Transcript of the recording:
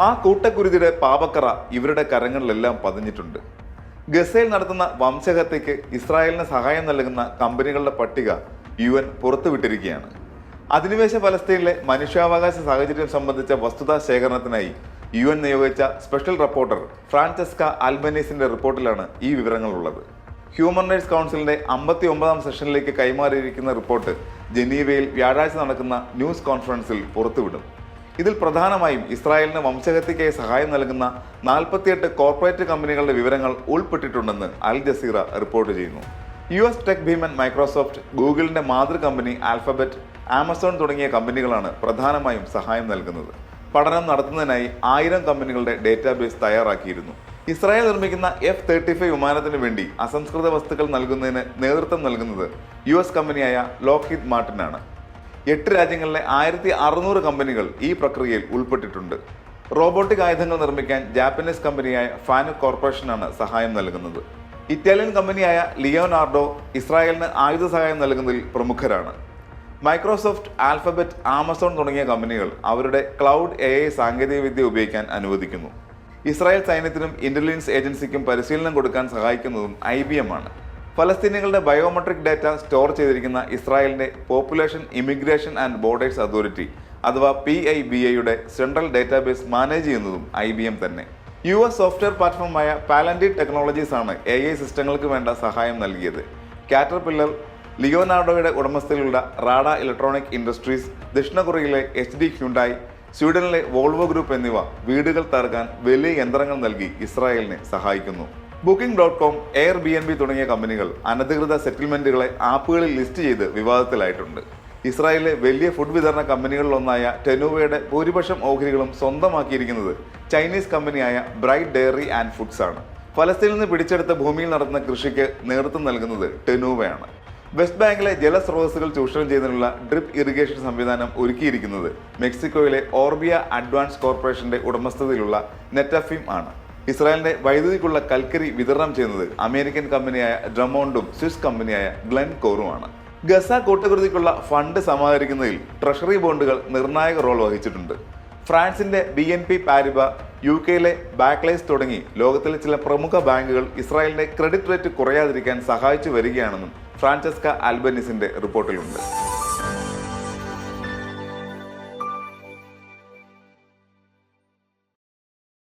ആ കൂട്ടക്കുരുതിയുടെ പാപക്കറ ഇവരുടെ കരങ്ങളിലെല്ലാം പതിഞ്ഞിട്ടുണ്ട്. ഗസയിൽ നടത്തുന്ന വംശഹത്യക്ക് ഇസ്രായേലിന് സഹായം നൽകുന്ന കമ്പനികളുടെ പട്ടിക യു എൻ പുറത്തുവിട്ടിരിക്കുകയാണ്. അധിനിവേശ ഫലസ്തീനിലെ മനുഷ്യാവകാശ സാഹചര്യം സംബന്ധിച്ച വസ്തുതാ ശേഖരണത്തിനായി യു എൻ നിയോഗിച്ച സ്പെഷ്യൽ റിപ്പോർട്ടർ ഫ്രാൻസെസ്ക ആൽബനീസിന്റെ റിപ്പോർട്ടിലാണ് ഈ വിവരങ്ങളുള്ളത്. ഹ്യൂമൻ റൈറ്റ്സ് കൗൺസിലിന്റെ അമ്പത്തി ഒമ്പതാം സെഷനിലേക്ക് കൈമാറിയിരിക്കുന്ന റിപ്പോർട്ട് ജനീവയിൽ വ്യാഴാഴ്ച നടക്കുന്ന ന്യൂസ് കോൺഫറൻസിൽ പുറത്തുവിടും. ഇതിൽ പ്രധാനമായും ഇസ്രായേലിന് വംശഹത്യയ്ക്കായി സഹായം നൽകുന്ന നാൽപ്പത്തിയെട്ട് കോർപ്പറേറ്റ് കമ്പനികളുടെ വിവരങ്ങൾ ഉൾപ്പെട്ടിട്ടുണ്ടെന്ന് അൽ ജസീറ റിപ്പോർട്ട് ചെയ്യുന്നു. യു എസ് ടെക് ഭീമൻ മൈക്രോസോഫ്റ്റ് ഗൂഗിളിന്റെ മാതൃ കമ്പനി ആൽഫബറ്റ് ആമസോൺ തുടങ്ങിയ കമ്പനികളാണ് പ്രധാനമായും സഹായം നൽകുന്നത്. പഠനം നടത്തുന്നതിനായി ആയിരം കമ്പനികളുടെ ഡേറ്റാബേസ് തയ്യാറാക്കിയിരുന്നു. ഇസ്രായേൽ നിർമ്മിക്കുന്ന എഫ് തേർട്ടി ഫൈവ് വിമാനത്തിന് വേണ്ടി അസംസ്കൃത വസ്തുക്കൾ നൽകുന്നതിന് നേതൃത്വം നൽകുന്നത് യു എസ് കമ്പനിയായ ലോക്ഹിത് മാർട്ടിനാണ്. എട്ട് രാജ്യങ്ങളിലെ ആയിരത്തി അറുന്നൂറ് കമ്പനികൾ ഈ പ്രക്രിയയിൽ ഉൾപ്പെട്ടിട്ടുണ്ട്. റോബോട്ടിക് ആയുധങ്ങൾ നിർമ്മിക്കാൻ ജാപ്പനീസ് കമ്പനിയായ ഫാനു കോർപ്പറേഷനാണ് സഹായം നൽകുന്നത്. ഇറ്റാലിയൻ കമ്പനിയായ ലിയോനാർഡോ ഇസ്രായേലിന് ആയുധ സഹായം നൽകുന്നതിൽ പ്രമുഖരാണ്. മൈക്രോസോഫ്റ്റ് ആൽഫബറ്റ് ആമസോൺ തുടങ്ങിയ കമ്പനികൾ അവരുടെ ക്ലൗഡ് എ ഐ സാങ്കേതികവിദ്യ ഉപയോഗിക്കാൻ അനുവദിക്കുന്നു. ഇസ്രായേൽ സൈന്യത്തിനും ഇന്റലിജൻസ് ഏജൻസിക്കും പരിശീലനം കൊടുക്കാൻ സഹായിക്കുന്നതും ഐ ബി എം ആണ്. ഫലസ്തീനികളുടെ ബയോമെട്രിക് ഡാറ്റ സ്റ്റോർ ചെയ്തിരിക്കുന്ന ഇസ്രായേലിന്റെ population immigration and borders authority അഥവാ പി ഐ ബി ഐയുടെ സെൻട്രൽ ഡാറ്റാബേസ് മാനേജ് ചെയ്യുന്നതും ഐ ബി എം തന്നെ. യു എസ് സോഫ്റ്റ്വെയർ പ്ലാറ്റ്ഫോമായ പാലൻഡി ടെക്നോളജീസ് ആണ് എ ഐ സിസ്റ്റങ്ങൾക്ക് വേണ്ട സഹായം നൽകിയത്. കാറ്റർ പില്ലർ ലിയോനാർഡോയുടെ ഉടമസ്ഥയിലുള്ള റാഡ ഇലക്ട്രോണിക് ഇൻഡസ്ട്രീസ് ദക്ഷിണ കൊറിയയിലെ എച്ച് ഡി ഹ്യുണ്ടായി സ്വീഡനിലെ വോൾവോ ഗ്രൂപ്പ് എന്നിവ വീടുകൾ തകർക്കാൻ വലിയ യന്ത്രങ്ങൾ നൽകി ഇസ്രായേലിനെ സഹായിക്കുന്നു. Booking dot com air B N B തുടങ്ങിയ കമ്പനികൾ അനധികൃത സെറ്റിൽമെന്റുകളെ ആപ്പുകളിൽ ലിസ്റ്റ് ചെയ്ത് വിവാദത്തിലായിട്ടുണ്ട്. ഇസ്രായേലിലെ വലിയ ഫുഡ് വിതരണ കമ്പനികളിലൊന്നായ ടെനുവയുടെ ഭൂരിപക്ഷം ഓഹരികളും സ്വന്തമാക്കിയിരിക്കുന്നത് ചൈനീസ് കമ്പനിയായ ബ്രൈറ്റ് ഡെയറി ആൻഡ് ഫുഡ്സ് ആണ്. ഫലസ്തീനിൽ നിന്ന് പിടിച്ചെടുത്ത ഭൂമിയിൽ നടത്തുന്ന കൃഷിക്ക് നേതൃത്വം നൽകുന്നത് ടെനുവയാണ് വെസ്റ്റ് ബാങ്കിലെ ജലസ്രോതസ്സുകൾ ചൂഷണം ചെയ്യുന്നതിനുള്ള ഡ്രിപ്പ് ഇറിഗേഷൻ സംവിധാനം ഒരുക്കിയിരിക്കുന്നത് മെക്സിക്കോയിലെ ഓർബിയ അഡ്വാൻസ് കോർപ്പറേഷന്റെ ഉടമസ്ഥതയിലുള്ള നെറ്റഫിം ആണ്. ഇസ്രായേലിന്റെ വൈദ്യുതിക്കുള്ള കൽക്കരി വിതരണം ചെയ്യുന്നത് അമേരിക്കൻ കമ്പനിയായ ഡ്രമോണ്ടും സ്വിസ് കമ്പനിയായ ഗ്ലെൻ കോറുമാണ് ഗസ കൂട്ടകൃതിക്കുള്ള ഫണ്ട് സമാഹരിക്കുന്നതിൽ ട്രഷറി ബോണ്ടുകൾ നിർണായക റോൾ വഹിച്ചിട്ടുണ്ട്. ഫ്രാൻസിന്റെ B N P Paribas U കെയിലെ ബാക്ലൈസ് തുടങ്ങി ലോകത്തിലെ ചില പ്രമുഖ ബാങ്കുകൾ ഇസ്രായേലിന്റെ ക്രെഡിറ്റ് റേറ്റ് കുറയാതിരിക്കാൻ സഹായിച്ചു വരികയാണെന്നും ഫ്രാൻസെസ്ക ആൽബനീസിന്റെ റിപ്പോർട്ടിലുണ്ട്.